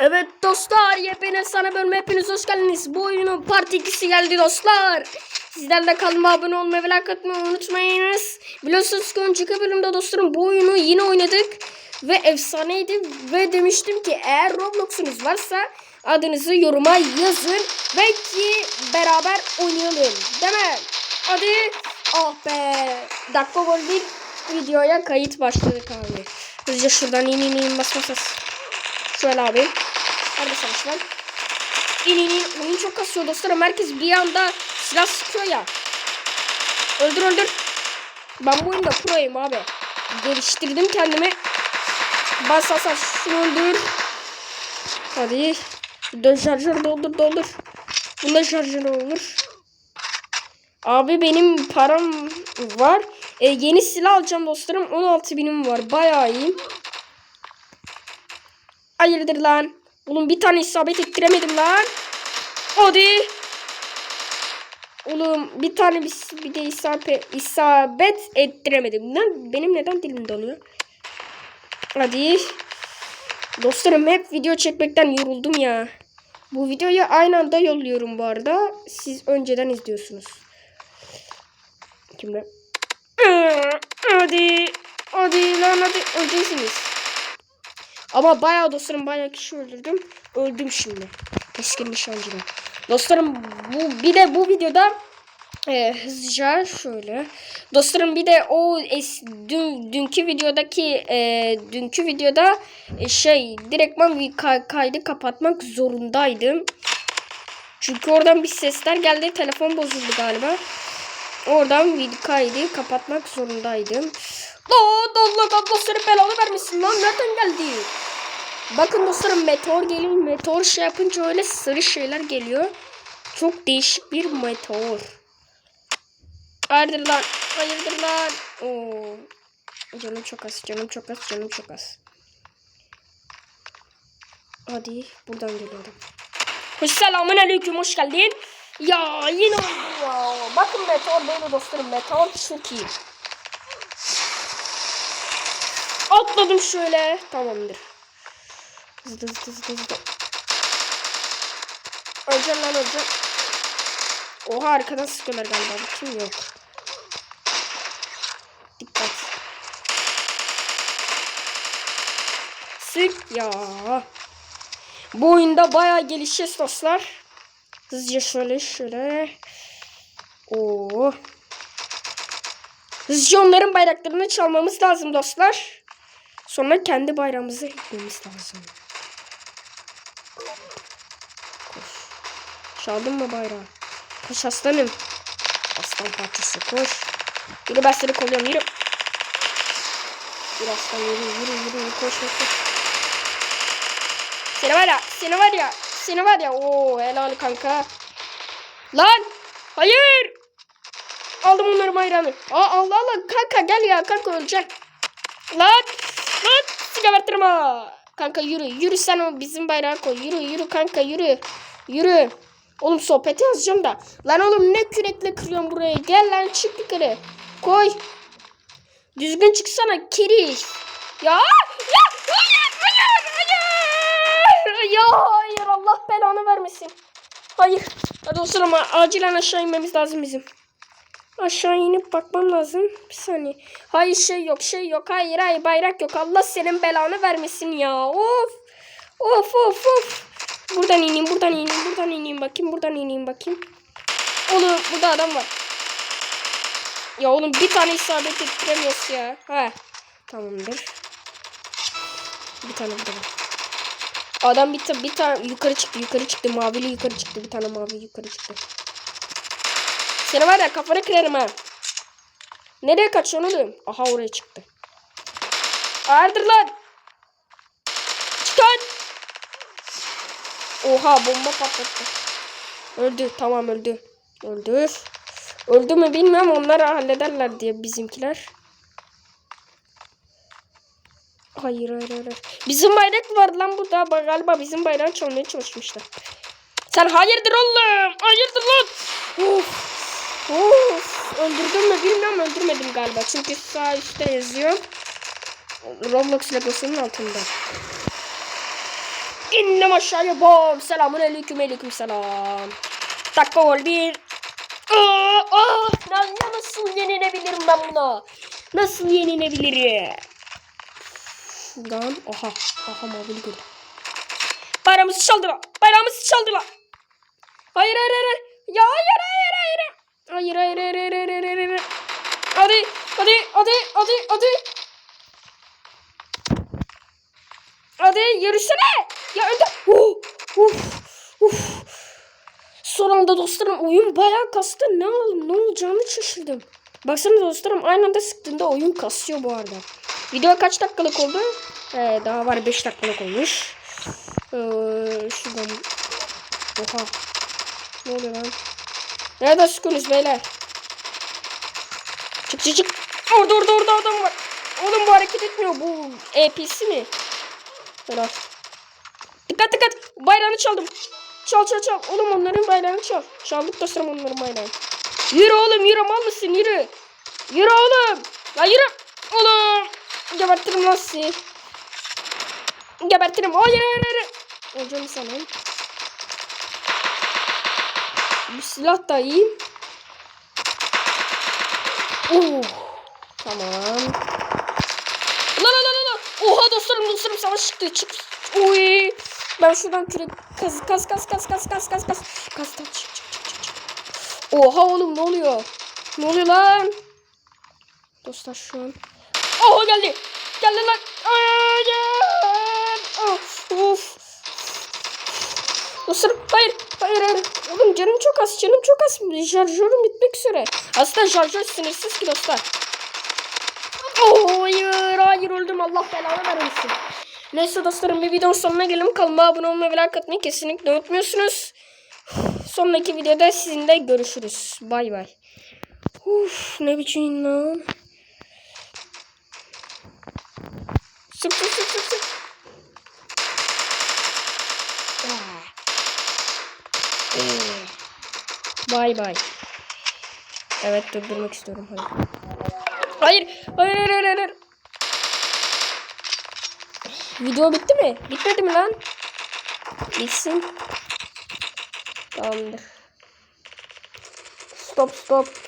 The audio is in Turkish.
Evet dostlar yepyeni sana bölüme hepiniz hoş geldiniz. Bu oyunun part 2'si geldi dostlar. Sizler de kanalıma abone olmayı ve like atmayı unutmayınız. Biliyorsunuz ki önceki bölümde dostlarım bu oyunu yine oynadık. Ve efsaneydi ve demiştim ki eğer Roblox'unuz varsa adınızı yoruma yazın. Belki beraber oynayalım. Değil mi? Hadi. Ah be. Dakika gol bir videoya kayıt başladık abi. Hızlıca şuradan in in in bas. Şöyle abi. Hadi savaş var. İn in in. Oyun çok kasıyor dostlarım. Herkes bir anda silah sıkıyor ya. Öldür öldür. Ben bu oyunda proyum abi. Geliştirdim kendimi. Bas bas bas. Şunu öldür. Hadi. Dön şarjör doldur doldur. Bunda şarjör olur. Abi benim param var. E, yeni silah alacağım dostlarım. 16 binim var. Bayağı iyi. Hayırdır lan? Oğlum bir tane isabet ettiremedim lan. Hadi. Oğlum bir tane bir, bir de isabet, isabet ettiremedim. Lan benim neden dilim donuyor? Hadi. Dostlarım hep video çekmekten yoruldum ya. Bu videoyu aynı anda yolluyorum bu arada. Siz önceden izliyorsunuz. Kimde? Hadi. Hadi lan hadi. Öleceksiniz. Ama bayağı dostlarım bayağı kişi öldürdüm. Öldüm şimdi. Keskin nişancıyla. Dostlarım bu bir de bu videoda e, hızlıca şöyle. Dostlarım bir de o es, dün, dünkü videodaki e, dünkü videoda e, şey direktman kaydı kapatmak zorundaydım. Çünkü oradan bir sesler geldi. Telefon bozuldu galiba. Oradan kaydı kapatmak zorundaydım. Aa, Allah Allah seni belanı vermesin lan. Nereden geldi? Bakın dostlarım meteor geliyor. Meteor şey yapınca öyle sarı şeyler geliyor. Çok değişik bir meteor. Hayırdır lan. Hayırdır lan. Oo. Canım çok az. Canım çok az. Canım çok az. Hadi buradan geliyorum. Selamun aleyküm. Hoş geldin. Ya yine ya. Bakın meteor böyle dostlarım. Meteor çok iyi. Atladım şöyle. Tamamdır. Hızlı hızlı hızlı hızlı. Öleceğim lan öleceğim. Oha arkadan sıkıyorlar galiba. Kim yok. Dikkat. Sık ya. Bu oyunda bayağı gelişeceğiz dostlar. Hızlıca şöyle şöyle. Oo. Hızlıca onların bayraklarını çalmamız lazım dostlar. Sonra kendi bayrağımızı eklememiz lazım. Koş. Çaldın mı bayrağı? Koş aslanım. Aslan parçası koş. Yürü ben seni koruyorum yürü. Yürü aslan yürü yürü yürü, yürü. koş koş. Seni var ya seni var ya seni var ya ooo helal kanka. Lan hayır. Aldım onları bayrağını. Aa Allah Allah kanka gel ya kanka ölecek. Lan lan silah vertirme. Kanka yürü yürü sen o bizim bayrağı koy. Yürü yürü kanka yürü. Yürü. Oğlum sohbeti yazacağım da. Lan oğlum ne kürekle kırıyorsun buraya. Gel lan çık yukarı. Koy. Düzgün çıksana keriz. Ya. Ya. Hayır. Hayır. Hayır. Ya hayır. Allah belanı vermesin. Hayır. Hadi o sırama acilen aşağı inmemiz lazım bizim. Aşağı inip bakmam lazım. Bir saniye. Hayır şey yok şey yok. Hayır hayır bayrak yok. Allah senin belanı vermesin ya. Of. Of of of. Buradan ineyim buradan ineyim buradan ineyim bakayım buradan ineyim bakayım. Oğlum burada adam var. Ya oğlum bir tane isabet ettiremiyoruz ya. Ha. Tamamdır. Bir tane burada var. Adam bir, bir tane yukarı çıktı yukarı çıktı mavili yukarı çıktı bir tane mavi yukarı çıktı. Seni var ya kafanı kırarım ha. Nereye kaçıyorsun oğlum? Aha oraya çıktı. Hayırdır lan? Çıkan. Oha bomba patlattı. Öldü tamam öldü. Öldü. Öldü mü bilmiyorum onlar hallederler diye bizimkiler. Hayır hayır hayır. Bizim bayrak var lan burada. Bak, Galiba bizim bayrağı çalmaya çalışmışlar. Sen hayırdır oğlum? Hayırdır lan? Of. Of. Öldürdüm mü bilmiyorum öldürmedim galiba. Çünkü sağ üstte yazıyor. Roblox logosunun altında. İndim aşağıya bom. Selamun aleyküm aleyküm selam. Dakika gol bir. Aa, aa, ya nasıl yenilebilirim ben buna? Nasıl yenilebilirim? Şuradan. Oha. Oha mobil gördüm. Bayramımızı çaldılar. Bayramımızı çaldılar. Hayır hayır hayır. Ya hayır hayır hayır. Hayır hayır hayır hayır hayır hayır. Hadi hadi hadi hadi hadi. Hadi yürüsene. Ya önde. Uh, uf, uf. Son anda dostlarım oyun bayağı kastı. Ne alalım ne olacağını şaşırdım. Baksana dostlarım aynı anda sıktığında oyun kasıyor bu arada. Video kaç dakikalık oldu? Ee, daha var 5 dakikalık olmuş. Ee, şuradan. Oha. Ne oluyor lan? Nereden sıkıyorsunuz beyler? Çık çık çık. Orada orada orada adam var. Oğlum bu hareket etmiyor. Bu EP'si mi? Helal. Dikkat dikkat. Bayrağını çaldım. Çal çal çal. Oğlum onların bayrağını çal. Çaldık dostlarım onların bayrağını. Yürü oğlum yürü mal mısın yürü. Yürü oğlum. Ya yürü. Oğlum. Gebertirim lan sizi. Gebertirim. Hayır hayır hayır. Hocam sana. Bir silah da iyi. Oh. Tamam. La la la la la. Oha dostlarım dostlarım savaş çıktı. Çık. Uy. Ben şuradan kürek kaz kaz kaz kaz kaz kaz kaz kaz. Kazdan çık çık çık çık. Oha oğlum ne oluyor? Ne oluyor lan? Dostlar şu an. Oha geldi. Geldi lan. Hayır. Of. Dostlarım hayır. Hayır hayır. Oğlum canım çok az. Canım çok az. Şarjörüm bitmek üzere. Aslında şarjör sınırsız ki dostlar. Oh, hayır hayır öldüm Allah belanı vermesin. Neyse dostlarım bir videonun sonuna gelelim. Kanalıma abone olmayı ve like atmayı kesinlikle unutmuyorsunuz. Sonraki videoda sizinle görüşürüz. Bay bay. Uf ne biçim lan. Sık sık sık sık sık. Ah. Eh. Bay bay. Evet durdurmak istiyorum. Hayır. Hayır hayır hayır hayır. Video bitti mi? Bitmedi mi lan? Bitsin. Tamamdır. Stop stop.